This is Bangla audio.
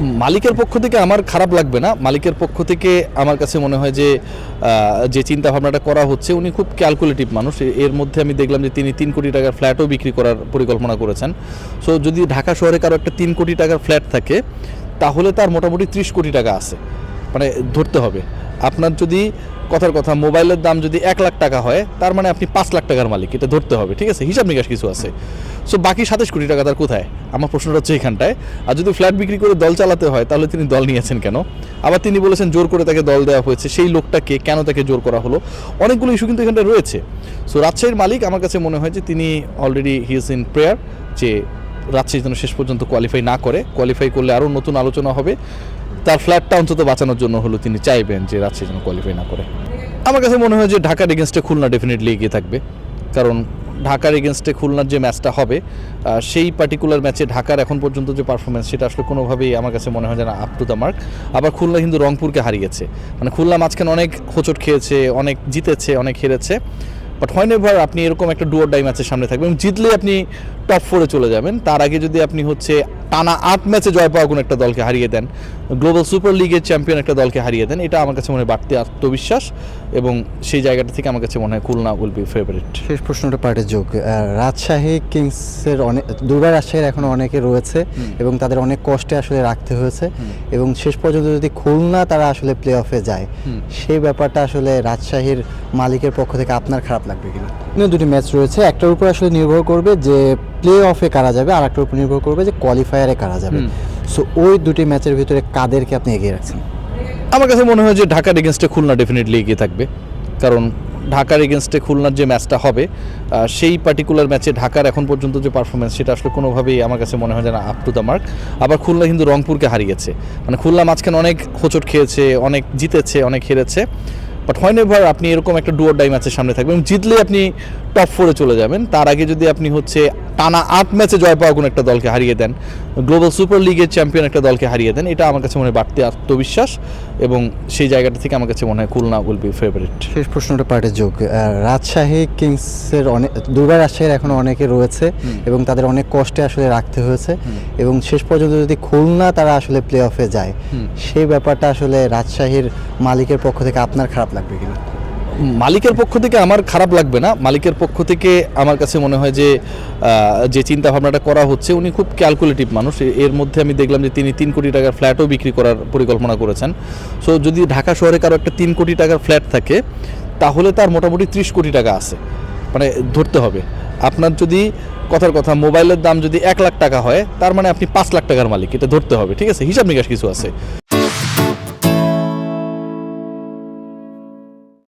মালিকের পক্ষ থেকে আমার খারাপ লাগবে না। মালিকের পক্ষ থেকে আমার কাছে মনে হয় যে যে চিন্তা ভাবনাটা করা হচ্ছে, উনি খুব ক্যালকুলেটিভ মানুষ। এর মধ্যে আমি দেখলাম যে তিনি তিন কোটি টাকার ফ্ল্যাটও বিক্রি করার পরিকল্পনা করেছেন। সো যদি ঢাকা শহরে কারও একটা তিন কোটি টাকার ফ্ল্যাট থাকে, তাহলে তার মোটামুটি ত্রিশ কোটি টাকা আছে। মানে ধরতে হবে। আপনার যদি কথার কথা, মোবাইলের দাম যদি এক লাখ টাকা হয়, তার মানে আপনি পাঁচ লাখ টাকার মালিক, এটা ধরতে হবে, ঠিক আছে? হিসাব নিকাশ কিছু আছে। সো বাকি সাতাশ কোটি টাকা তার কোথায়? আমার প্রশ্নটা হচ্ছে এখানটায়। আর যদি ফ্ল্যাট বিক্রি করে দল চালাতে হয়, তাহলে তিনি দল নিয়েছেন কেন? আবার তিনি বলেছেন জোর করে তাকে দল দেওয়া হয়েছে, সেই লোকটাকে কেন তাকে জোর করা হলো? অনেকগুলো ইস্যু কিন্তু এখানটায় রয়েছে। সো রাজশাহীর মালিক, আমার কাছে মনে হয় যে তিনি already he is in prayer যে রাজশাহী যেন শেষ পর্যন্ত কোয়ালিফাই না করে। কোয়ালিফাই করলে আরও নতুন আলোচনা হবে। তার ফ্ল্যাটটা অন্তত বাঁচানোর জন্য হলো তিনি চাইবেন যে রাজশাহী যেন কোয়ালিফাই না করে। আমার কাছে মনে হয় যে ঢাকার এগেনস্টে খুলনা ডেফিনেটলি এগিয়ে থাকবে। কারণ ঢাকার এগেনস্টে খুলনার যে ম্যাচটা হবে সেই পার্টিকুলার ম্যাচে ঢাকার এখন পর্যন্ত যে পারফরমেন্স সেটা আসলে কোনোভাবেই আমার কাছে মনে হয় যেন আপ টু দ্য মার্ক আবার খুলনা কিন্তু রংপুরকে হারিয়েছে। মানে খুলনা মাঝখানে অনেক হোঁচট খেয়েছে, অনেক জিতেছে, অনেক হেরেছে। বাট হয় নেভার আপনি এরকম একটা ডুয়ার ডাই ম্যাচের সামনে থাকবেন এবং জিতলে আপনি টপ ফোরে চলে যাবেন। তার আগে যদি আপনি হচ্ছে টানা আট ম্যাচে জয় পাওয়া কোনো একটা দলকে হারিয়ে দেন গ্লোবাল সুপার লিগের চ্যাম্পিয়ন একটা দলকে হারিয়ে দেন এটা আমার কাছে মনে হয় বাড়তি আত্মবিশ্বাস এবং সেই জায়গাটা থেকে আমার কাছে মনে হয় খুলনা উইল বি ফেভারিট শেষ প্রশ্নটা পার্টের যোগ। রাজশাহী কিংসের অনেক দুর্গা রাজশাহীর এখনও অনেকে রয়েছে এবং তাদের অনেক কষ্টে আসলে রাখতে হয়েছে এবং শেষ পর্যন্ত যদি খুলনা তারা আসলে প্লে অফে যায় সেই ব্যাপারটা আসলে রাজশাহীর মালিকের পক্ষ থেকে আপনার খারাপ লাগবে কিনা? এখানে দুটি ম্যাচ রয়েছে। একটার উপর আসলে নির্ভর করবে যে প্লে অফে কারা যাবে আর একটার উপর নির্ভর করবে যে কোয়ালিফায়ারে কারা যাবে। সো ওই দুটি ম্যাচের ভিতরে কাদেরকে আপনি এগিয়ে রাখছেন? আমার কাছে মনে হয় যে ঢাকার এগেনস্টে খুলনা ডেফিনেটলি এগিয়ে থাকবে। কারণ ঢাকার এগেনস্টে খুলনার যে ম্যাচটা হবে সেই পার্টিকুলার ম্যাচে ঢাকার এখন পর্যন্ত যে পারফরমেন্স সেটা আসলে কোনোভাবেই আমার কাছে মনে হয় যেন আপ টু দ্য মার্ক আবার খুলনা কিন্তু রংপুরকে হারিয়েছে। মানে খুলনা মাঝখানে অনেক হোঁচট খেয়েছে অনেক জিতেছে অনেক হেরেছে। বাট হয় এভার আপনি এরকম একটা ডুয়ার ডাই ম্যাচের সামনে থাকবেন জিতলে আপনি টপ ফোরে চলে যাবেন। তার আগে যদি আপনি হচ্ছে টানা আট ম্যাচে জয় পাওয়া কোনো একটা দলকে হারিয়ে দেন। গ্লোবাল সুপার লিগের চ্যাম্পিয়ন একটা দলকে হারিয়ে দেন। এটা আমার কাছে মনে হয় বাড়তি আত্মবিশ্বাস এবং সেই জায়গাটা থেকে আমার কাছে মনে হয় খুলনা উইল বি ফেভারিট শেষ প্রশ্নটা পার্টের যোগ। রাজশাহী কিংসের অনেক দুর্বার রাজশাহীর এখনও অনেকে রয়েছে এবং তাদের অনেক কষ্টে আসলে রাখতে হয়েছে এবং শেষ পর্যন্ত যদি খুলনা তারা আসলে প্লে অফে যায় সেই ব্যাপারটা আসলে রাজশাহীর মালিকের পক্ষ থেকে আপনার খারাপ লাগবে কিনা? মালিকের পক্ষ থেকে আমার খারাপ লাগবে না। মালিকের পক্ষ থেকে আমার কাছে মনে হয় যে যে চিন্তা ভাবনাটা করা হচ্ছে, উনি খুব ক্যালকুলেটিভ মানুষ। এর মধ্যে আমি দেখলাম যে তিনি তিন কোটি টাকার ফ্ল্যাটও বিক্রি করার পরিকল্পনা করেছেন। সো যদি ঢাকা শহরে কারও একটা তিন কোটি টাকার ফ্ল্যাট থাকে, তাহলে তার মোটামুটি ত্রিশ কোটি টাকা আছে। মানে ধরতে হবে। আপনার যদি, কথার কথা, মোবাইলের দাম যদি এক লাখ টাকা হয়, তার মানে আপনি পাঁচ লাখ টাকার মালিক। এটা ধরতে হবে, ঠিক আছে? হিসাব নিকাশ কিছু আছে।